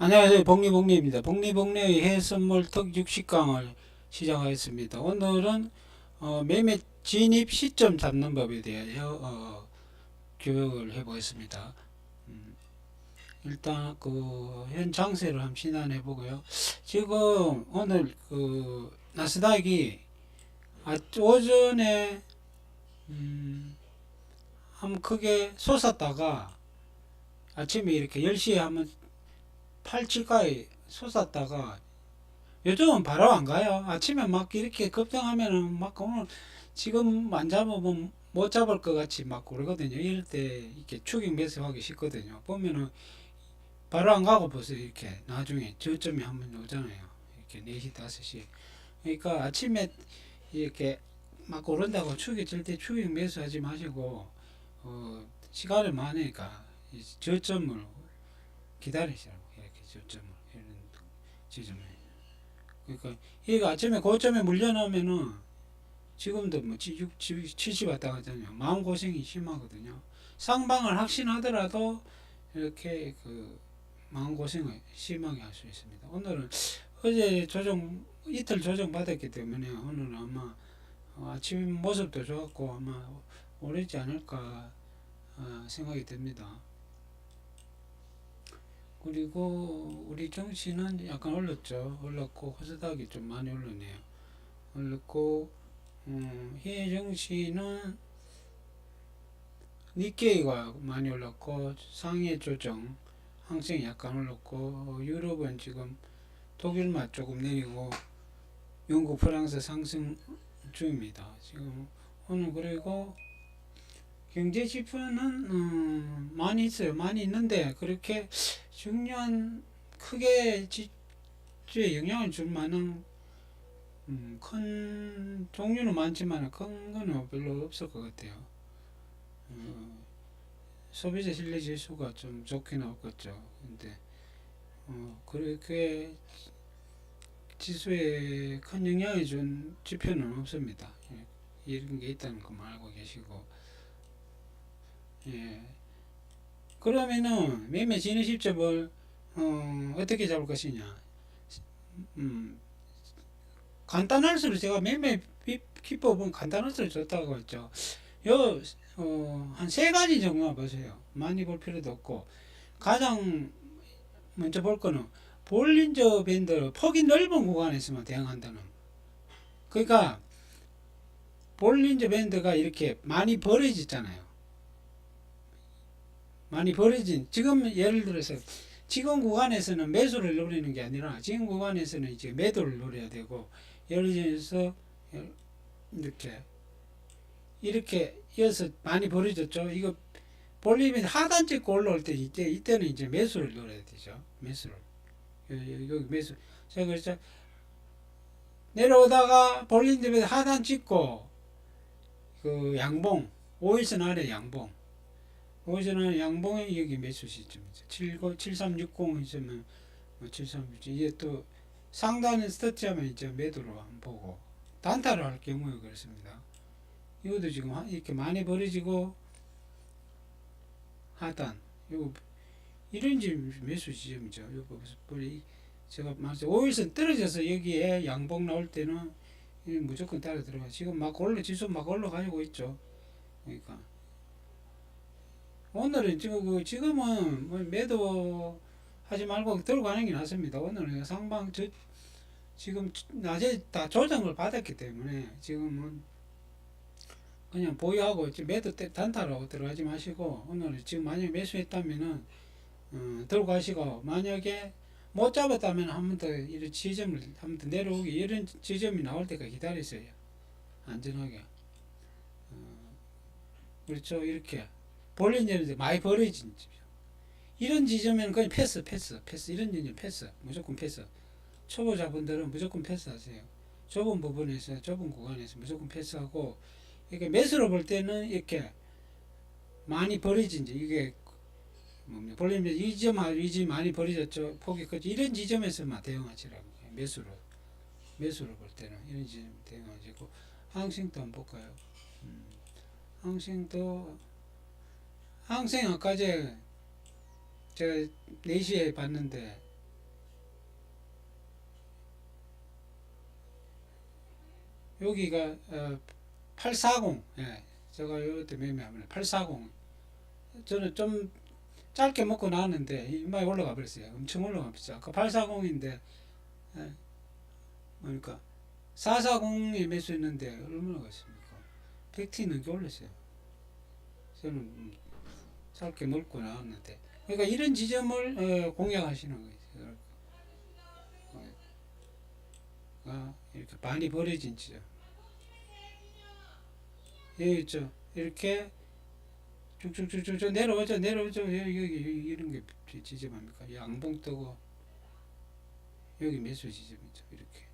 안녕하세요. 복리복리입니다. 복리복리의 해선물 특 60강을 시작하겠습니다. 오늘은 어, 매매 진입 시점 잡는 법에 대하여 어, 교육을 해보겠습니다. 음, 일단 그 현 장세를 한번 진단해 보고요. 지금 오늘 그 나스닥이 아, 오전에 음, 한번 크게 솟았다가 아침에 이렇게 10시에 한번 87가에 솟았다가 요즘은 바로 안 가요. 아침에 막 이렇게 급등하면은 막 오늘 지금 안 잡으면 못 잡을 것 같이 막 그러거든요. 이럴 때 이렇게 추격 매수하기 쉽거든요. 보면은 바로 안 가고 보세요. 이렇게 나중에 저점이 한번 오잖아요. 이렇게 4시, 5시. 그러니까 아침에 이렇게 막 오른다고 추격 절대 추격 매수하지 마시고 어, 시간을 많으니까 이 저점을 기다리시라고 저점을 이런 지점에. 그러니까 이가 아침에 고점에 물려놓으면은 지금도 뭐 6, 70 왔다 가잖아요. 마음 고생이 심하거든요. 상방을 확신하더라도 이렇게 그 마음 고생을 심하게 할 수 있습니다. 오늘은 어제 조정 이틀 조정 받았기 때문에 오늘은 아마 어, 아침 모습도 좋았고 아마 오르지 않을까 어, 생각이 듭니다. 그리고 우리 정치는 약간 올랐죠. 올랐고 코스닥이 좀 많이 올랐네요. 올랐고 음, 희 정치는 니케이가 많이 올랐고 상해 조정 항생이 약간 올랐고 유럽은 지금 독일만 조금 내리고 영국 프랑스 상승 중입니다. 지금 오늘 그리고 경제 지표는 음, 많이 있어요. 많이 있는데 그렇게 중요한 크게 지표에 영향을 줄 만한 음, 큰 종류는 많지만 큰 거는 별로 없을 것 같아요. 어, 소비자 신뢰 지수가 좀 좋게 나왔겠죠. 근데 어, 그렇게 지수에 큰 영향을 준 지표는 없습니다. 예, 이런 게 있다는 것만 알고 계시고 예. 그러면은 매매 진입 시점을 어, 어떻게 잡을 것이냐? 음, 간단할수록 제가 매매 비- 기법은 간단할수록 좋다고 했죠. 요, 어, 한 세 가지 정도만 보세요. 많이 볼 필요도 없고. 가장 먼저 볼 거는 볼린저 밴드 폭이 넓은 구간에서만 대응한다는. 그러니까 볼린저 밴드가 이렇게 많이 벌어졌잖아요. 많이 벌어진 지금 예를 들어서 지금 구간에서는 매수를 노리는 게 아니라 지금 구간에서는 이제 매도를 노려야 되고 예를 들어서 이렇게 이렇게 이어서 많이 벌어졌죠. 이거 볼륨이 하단 찍고 올라올 때 이때 이때는 이제 매수를 노려야 되죠. 매수를 여기, 여기 매수 제가 그랬죠. 내려오다가 볼륨 대비 하단 찍고 그 양봉 5일선 아래 양봉 오전에 양봉이 여기 매수 시점이죠. 7360 있으면 뭐 7360. 이게 또 상단에 스터치하면 이제 매도로 한번 보고 단타를 할 경우에 그렇습니다. 이것도 지금 하- 이렇게 많이 벌어지고 하단 이거 이런 지 매수 지점이죠. 이거 보세요. 제가 말씀 5일선 떨어져서 여기에 양봉 나올 때는 무조건 따라 들어가. 지금 막 올라 지수 막 올라가지고 있죠. 그러니까. 오늘은 지금 그 지금은 뭐 매도 하지 말고 들고 가는 게 낫습니다. 오늘은 상방 저 지금 낮에 다 조정을 받았기 때문에 지금은 그냥 보유하고 매도 때 단타로 들어가지 마시고 오늘 지금 만약에 매수했다면은 어, 들고 가시고 만약에 못 잡았다면 한 번 더 이런 지점을 한 번 더 내려오기 이런 지점이 나올 때까지 기다리세요. 안전하게. 어, 그렇죠. 이렇게. 볼린저는 많이 벌어진 지점. 이런 지점에는 그냥 패스, 패스, 패스. 이런 지점 패스. 무조건 패스. 초보자분들은 무조건 패스하세요. 좁은 부분에서, 좁은 구간에서 무조건 패스하고, 이렇게 매수로 볼 때는 이렇게 많이 벌어진 지 이게 뭡니까? 이 지점, 이 지점 많이 벌어졌죠. 폭이 크죠. 이런 지점에서만 대응하시라고. 매수로. 매수로 볼 때는 이런 지점 대응하시고, 항생도 한번 볼까요? 음, 항생도 항생 아까제 제가 4시에 봤는데 여기가 어, 840 예, 제가 요때 매매하면 840 저는 좀 짧게 먹고 나왔는데 이마에 올라가 버렸어요. 엄청 올라가 버렸죠 아까 840인데 예, 그러니까 440에 매수했는데 얼마나 갔습니까? 100T 넘게 올랐어요. 저는 짧게 먹고 나왔는데. 그러니까 이런 지점을 어, 공략하시는 거예요 어, 아, 이렇게 많이 버려진 지점. 여기 있죠. 이렇게 쭉쭉쭉쭉 내려오죠 내려오죠. 여기, 여기, 여기 이런 게 지점 아닙니까? 양봉 뜨고 여기 매수 지점이죠 이렇게.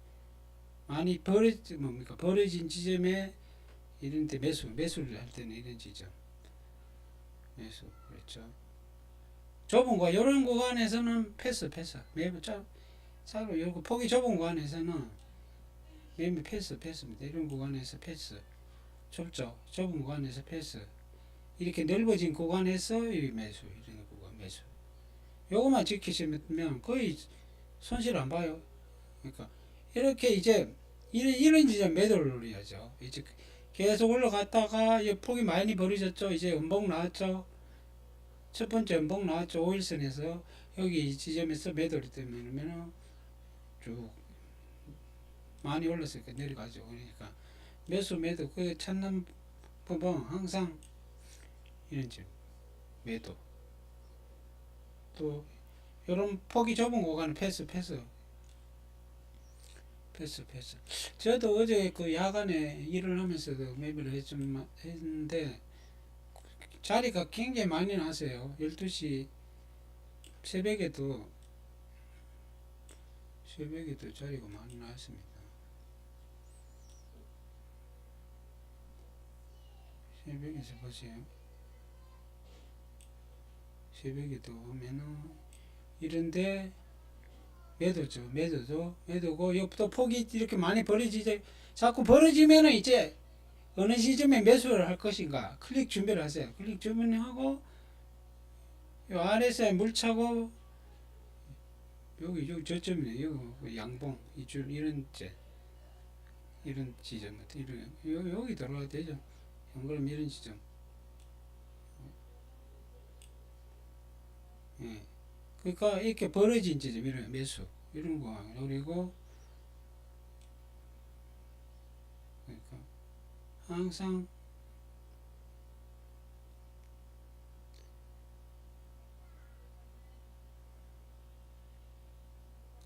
많이 버려진 뭡니까? 버려진 지점에 이런 데 매수 매수를 할 때는 이런 지점 매수 그렇죠. 좁은 거 이런 구간에서는 패스 패스. 짜 사로 이거 폭이 좁은 구간에서는 매매 패스 패스입니다 이런 구간에서 패스. 좁죠. 좁은 구간에서 패스. 이렇게 넓어진 구간에서 이 매수 이런 구간 매수. 요것만 지키시면 거의 손실 안 봐요. 그러니까 이렇게 이제 이런, 이런 지점 매도를 노려야죠. 이제 계속 올라갔다가 이 폭이 많이 벌어졌죠. 이제 음봉 나왔죠. 첫 번째 음봉 나왔죠. 5일선에서. 여기 이 지점에서 매도를 때문에 쭉 많이 올랐으니까 내려가죠. 그러니까 매수 매도 그 찾는 법은 항상 이런 집 매도. 또 이런 폭이 좁은 구간은 패스 패스 패스 패스. 저도 어제 그 야간에 일을 하면서도 매매를 했좀 했는데 자리가 굉장히 많이 나세요. 12시 새벽에도 새벽에도 자리가 많이 나왔습니다. 새벽에서 보세요. 새벽에도 오면은 이런데 매도죠. 매도죠. 매도고 옆도 폭이 이렇게 많이 벌어지죠 자꾸 벌어지면은 이제 어느 시점에 매수를 할 것인가. 클릭 준비를 하세요. 클릭 주문하고 요 아래서 물차고 여기 여기 저점이네. 여기 그 양봉 이줄 이런 제 이런 지점 이런 여기 여기 들어가야 되죠. 그럼 이런 지점. 예. 그러니까 이렇게 벌어진 지점 이런 매수 이런 거 노리고 그러니까 항상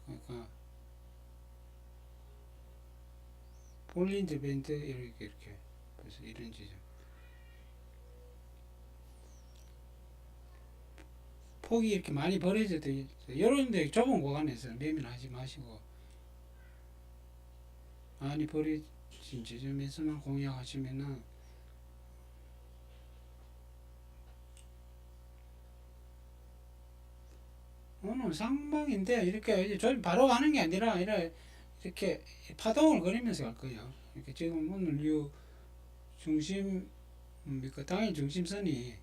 그러니까 볼린드 밴드 이렇게 이렇게 그래서 이런 지점 폭이 이렇게 많이 벌어져도 데 좁은 구간에서 매매하지 마시고 많이 벌어진 지점에서만 공략하시면은 오늘 상방인데 이렇게 저 바로 가는 게 아니라 이렇게 파동을 그리면서 갈 거예요. 이렇게 지금 오늘 이 중심 뭡니까 당일 중심선이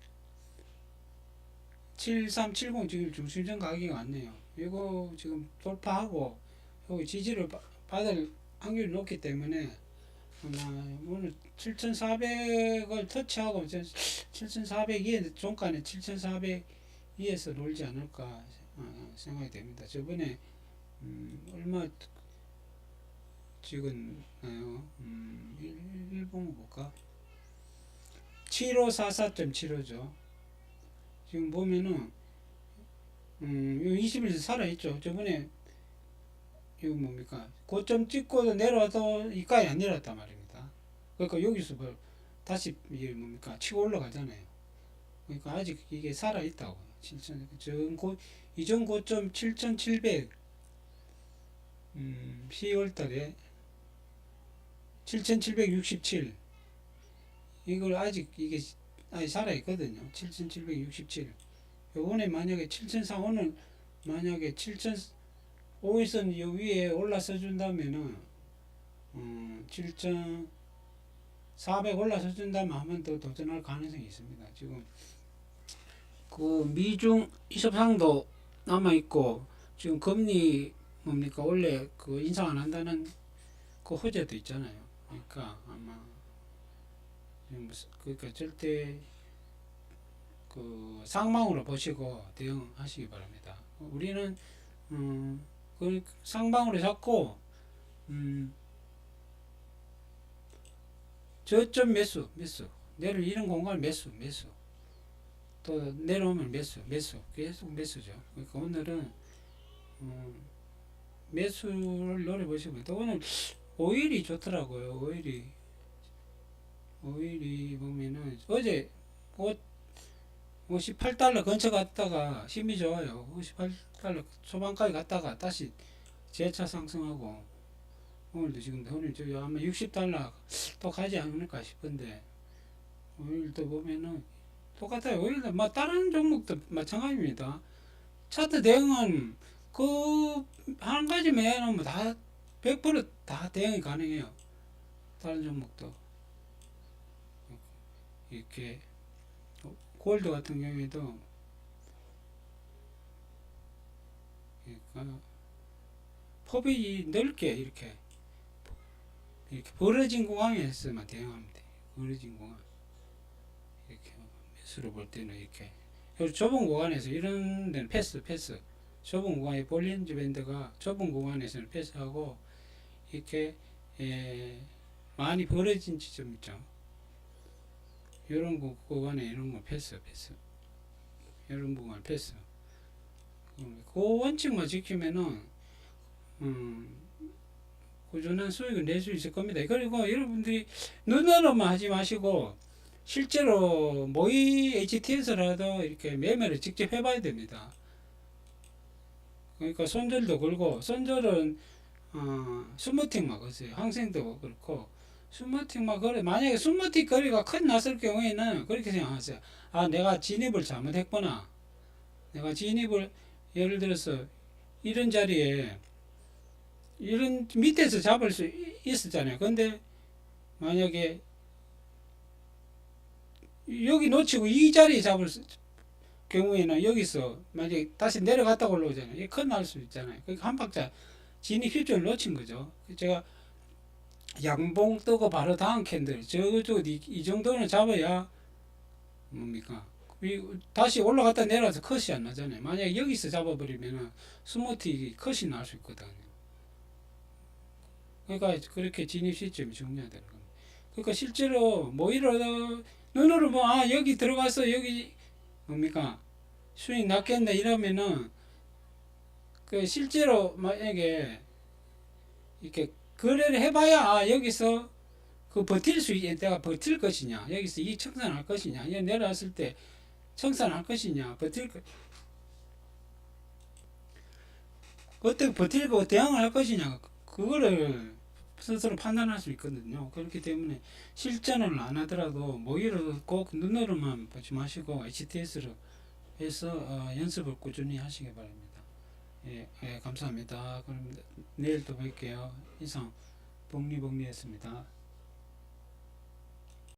7370 지금 중심선 가격이 왔네요. 이거 지금 돌파하고 여기 지지를 바- 받을 확률이 높기 때문에 아마 오늘 7,400을 터치하고 7,402에 종가는 7,402에서 놀지 않을까 어, 생각이 됩니다. 저번에 음, 얼마 찍었나요? 음, 일- 일본 볼까? 7544.75죠. 지금 보면은 음, 요 20일에서 살아있죠. 저번에 이거 뭡니까? 고점 찍고도 내려와도 이까지 안 내려왔단 말입니다. 그러니까 여기서 뭐 다시 이게 뭡니까? 치고 올라가잖아요. 그러니까 아직 이게 살아있다고. 7천, 전 고, 이전 고점 7,700 음, 10월 달에 7,767 이걸 아직 이게 아직 살아있거든요. 7,767 요번에 만약에 7,400 오늘 만약에 7,000 5일선 요 위에 올라서 준다면은 음, 7,400 올라서 준다면 한 번 더 도전할 가능성이 있습니다. 지금 그 미중 이첩상도 남아 있고 지금 금리 뭡니까 원래 그 인상 안 한다는 그 호재도 있잖아요. 그러니까 아마 무슨- 그러니까 절대 그 상망으로 보시고 대응하시기 바랍니다. 우리는 음, 그 상방으로 잡고 음, 저점 매수 매수 내려 이런 공간 매수 매수 또 내려오면 매수 매수 계속 매수죠. 그러니까 오늘은 음, 매수를 노려보시고 또 오늘 오일이 좋더라고요. 오일이 오일이 보면은 어제 옷 58달러 근처 갔다가 힘이 좋아요. 58달러 초반까지 갔다가 다시 재차 상승하고 오늘도 지금 오늘 저 아마 60달러 또 가지 않을까 싶은데 오일도 보면은 똑같아요. 오일도 뭐 다른 종목도 마찬가지입니다. 차트 대응은 그 한 가지 매는 뭐다 100%다 대응이 가능해요. 다른 종목도 이렇게 골드 같은 경우에도 그러니까 법이 넓게 이렇게 이렇게 벌어진 공항에서만 돼. 벌어진 공항 이렇게 매수로 볼 때는 이렇게 좁은 공간에서 이런 데는 패스 패스 좁은 공간에 볼린즈 밴드가 좁은 공간에서는 패스하고 이렇게 에, 많이 벌어진 지점 있죠. 이런 구- 구간에 이런 거 패스 패스 이런 부분 패스 음, 그 원칙만 지키면은 음, 꾸준한 수익을 낼 수 있을 겁니다. 그리고 여러분들이 눈으로만 하지 마시고 실제로 모의 HTS라도 이렇게 매매를 직접 해봐야 됩니다. 그러니까 손절도 걸고 손절은 어, 스무팅만 거세요. 항생도 그렇고 스무팅만 거래 만약에 스무팅 거리가 큰 났을 경우에는 그렇게 생각하세요. 아 내가 진입을 잘못했구나. 내가 진입을 예를 들어서 이런 자리에 이런 밑에서 잡을 수 이- 있었잖아요. 근데 만약에 여기 놓치고 이 자리에 잡을 수- 경우에는 여기서 만약에 다시 내려갔다 올라오잖아요. 큰날 수 있잖아요. 그러니까 한 박자 진입 휴전을 놓친 거죠. 제가 양봉 뜨고 바로 다음 캔들 저저 이, 이 정도는 잡아야 뭡니까? 이, 다시 올라갔다 내려와서 컷이 안 나잖아요. 만약에 여기서 잡아버리면은 스무티 컷이 날 수 있거든요. 그러니까 그렇게 진입 시점이 중요하다는 겁니다. 그러니까 실제로 뭐 이러 눈으로 뭐 아 여기 들어가서 여기 뭡니까 수익 났겠네 이러면은 그 실제로 만약에 이렇게 거래를 해봐야 아 여기서 그 버틸 수 있, 내가 버틸 것이냐 여기서 이 청산할 것이냐 여기 내려왔을 때 청산할 것이냐 버틸 것 어떻게 버틸고 대응을 할 것이냐 그거를 스스로 판단할 수 있거든요. 그렇기 때문에 실전을 안 하더라도 모의로 꼭 눈으로만 보지 마시고 HTS로 해서 어, 연습을 꾸준히 하시기 바랍니다 예, 예 감사합니다. 그럼 내일 또 뵐게요. 이상 복리복리했습니다